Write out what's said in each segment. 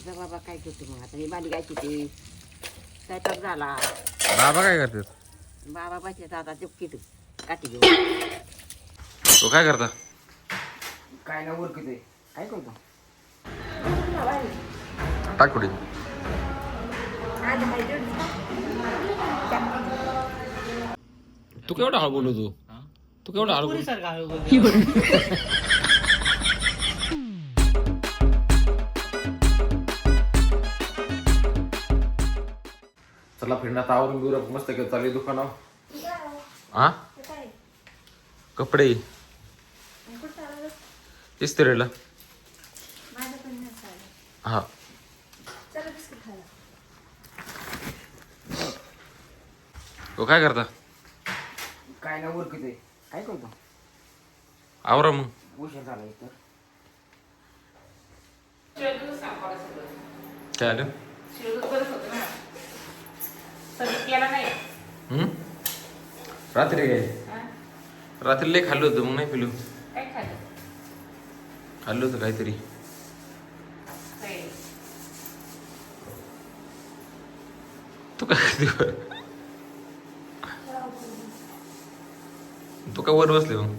जा बाबा काय करतो मग आता? मी बाली गायची ते स्वयंपाक झाला. बाबा काय करतात? बाबा बसले आता चुपकीत काठी घेऊन. तो काय करता? काय ना उरकत आहे काय करतो? टाक कुठे तू केवढा हळू बोलू तू तू केवढा हळू बोलू चला फिरण्यात आवरून बिवरून मस्त काय चालली दुकानं हा कपडे. इस्त्रीला हा. तो काय करता? काय ना उरकत आहे काय करतो? आवरा मग. उशीर झाला इथं. काय आलं? हम्म? रात्री काय? रात्री लय खाल्लं होतं मग नाही पिलो. खाल्लं? होतं काहीतरी. तू काय? तू का वर बसले मग?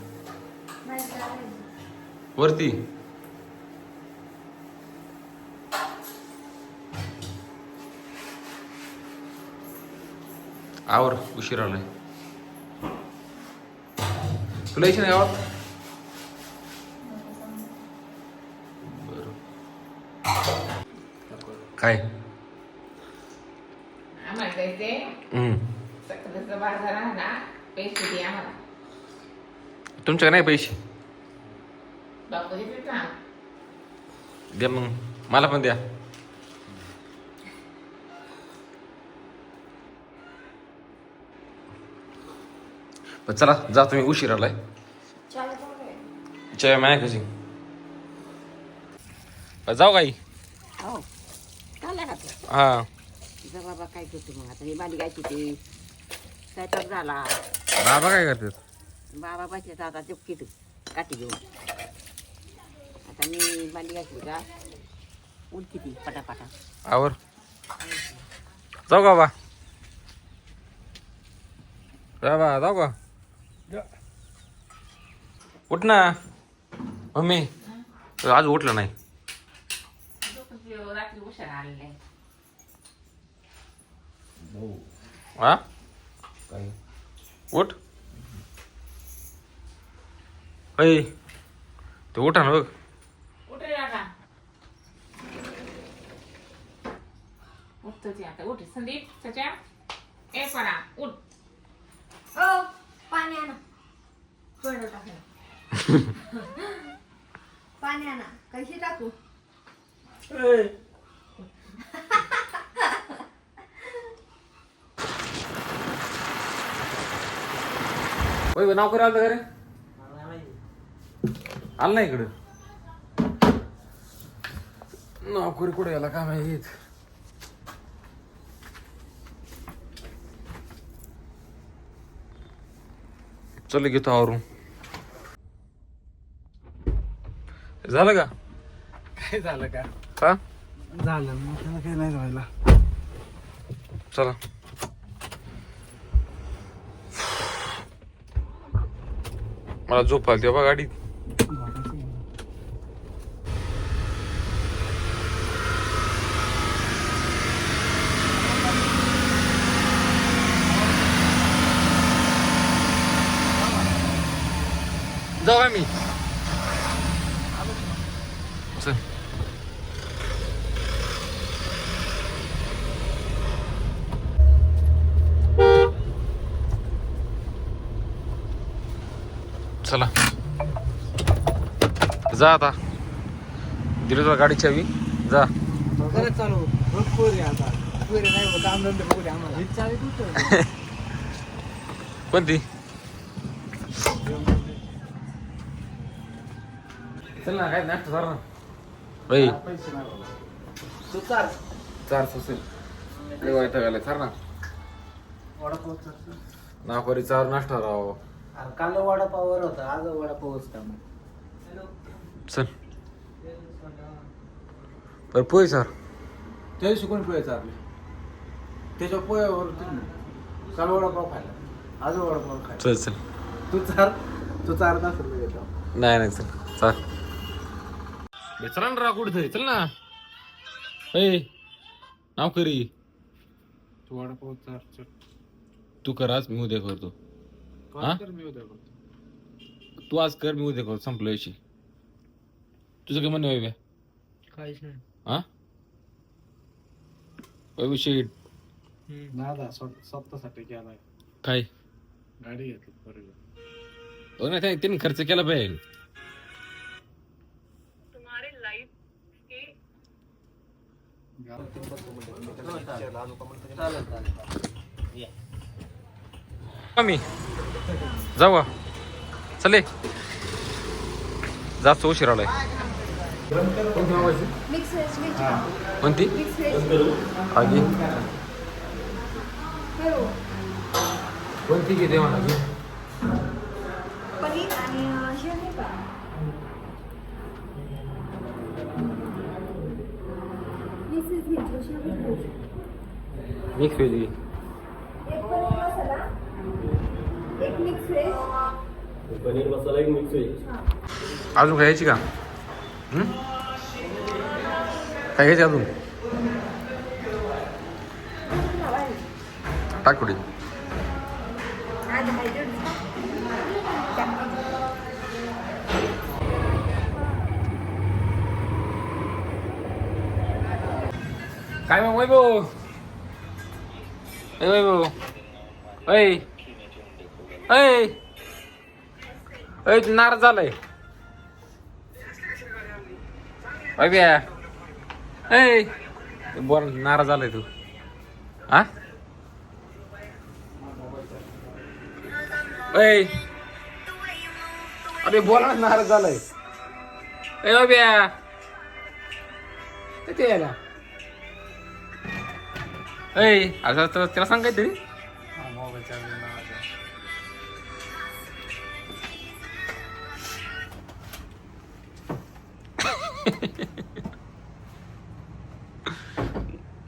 वरती? आवर उशीर आलाय तुला यायची नाही बरं. काय? तुमच्याकडे नाही पैसे? द्या मग. मला पण द्या. पण चला जा तुम्ही उशीर आलाय. चय माया कशी जाऊ काही. हो. चालला का तू? हा. जा बाबा काय करतो मग आता? मी बाली गायची ते. स्वयंपाक झाला. बाबा काय करतात बाबा बसले आता चुपकीत काठी घेऊन. आता मी बाली घातली का? उलकी ती पटापटा. आवर. जाऊ का बा? बाबा जाऊ का? उठ ना. मम्मी आज उठलं नाही. रात्री आलेले हा? उठ. अय ते उठा ना बघ. उठ आता उठतो आता. उठ संदीप त्याच्या ए परा उठ ओ पाणी आणा थोडं टाकलं पाणी कशी टाकू? होय नाव करे आलं का रे? आलं नाही इकडं. नोकरी कुठे याला काय माहीत? चल घेतो आवरून. झालं का? काय झालं का? का झालं. मग त्याला काय नाही व्हायला चला. मला झोप आली तेव्हा गाडीत. जाऊ आम्ही चल चला. जा आता. दिली तुला गाडी चावी जा. कोणती? चल ना काय नाश्ता तू चाल. चार सोसेल चार ना. नाकोरी चार नाश्ता राव. अरे काल वडापाववर होता आज वडापावच का मग. चल. बरं पोय सर. त्या दिवशी कोणी पोहे चालले त्याच्या पोह्यावर तुम्ही काल वडापाव खायला. आज वडापाव खायला. चल चल. तू चार तू चार तास रुपये घेतो नाही नाही चल. चल. बे, चला ना राव कुठे चल ना. ए नाव करी तू वडापाव चार चल. तू कर आज मी उद्या करतो. हा? कर मी उद्या करतो तू आज कर मी उद्या करतो संपलं विषय. तुझं काय म्हणणं आहे काहीच नाही. हा? स्वत- स्वतःसाठी केलाय. काय? गाडी घेतली बरोबर हो ना त्या- त्यांनी खर्च केला पाहिजे. का? मिक्स व्हेज व्हेज का कोणती? मिक्स व्हेज आगी? कोणती हे नाही का? मिक्स व्हेज घेतलं शेव घेतलं मिक्स व्हेज घे. एक पनीर मसाला एक मिक्स व्हेज अजून काय घ्यायची का? हं? काय घ्यायची अजून? टाक कुठे? काय मग वैभव? वैभव. ऐ अय अय नार झालाय. अभ्या ऐ. बोल नाराज झालाय तू. हा? ऐ. अरे बोला ना नाराज झालाय. ए अभ्या ते यायला? ऐ असं त्याला सांग काहीतरी मोबाईल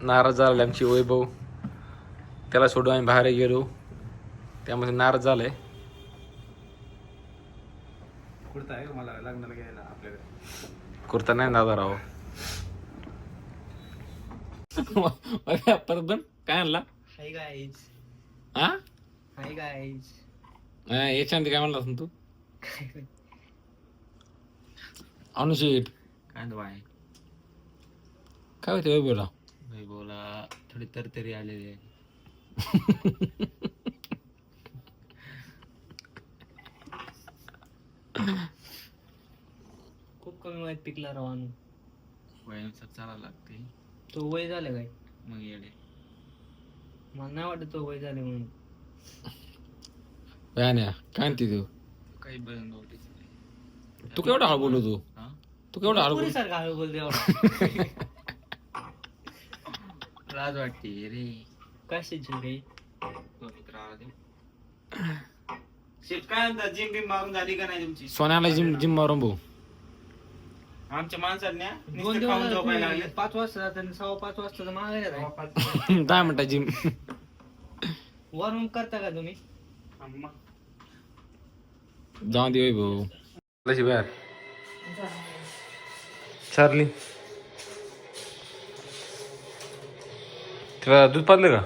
नाराज झाला आमची वैभव. त्याला सोडून आम्ही बाहेर गेलो. त्यामध्ये नाराज झालाय कुर्ता आहे मला लग्नाला घ्यायला आपल्याकडे? कुर्ता नाही दादा राव. परत बन. काय आणला? हाय गाईज हा हाय गाईज याच्यानंतर काय म्हणला तू? अनुशीट काय बाय काय होते वैभवला? वैभवला थोडी तरतरी आलेली आहे. खूप कमी वयात पिकला राव वयानुसार चालायला लागते तो वय झालं काय? मग येडे. मला नाही वाटत तो वय झाले म्हणून. काय काय आणते तू? काही नव्हतीच नाही. तू केवढा हळू बोलू तू? हा? तू केवढा हळू बोलू पुरीसारखा हळू बोलते एवढा. लाज वाटते रे कशाची रे शेट काय म्हणतात जिम बिम मारून झाली का नाही तुमची सोन्याला जिम जिम मारून भाऊ आमच्या माणसांनी दोन नुसतं खाऊन झोपायला पाच वाजता जाता आणि सव्वा पाच वाजता मागे जाता दहा मिनिटं जिम वरून करता का तुम्ही मग जाऊन दे भाऊ कशी बाहेर चारली त्याला दूध पाजलं का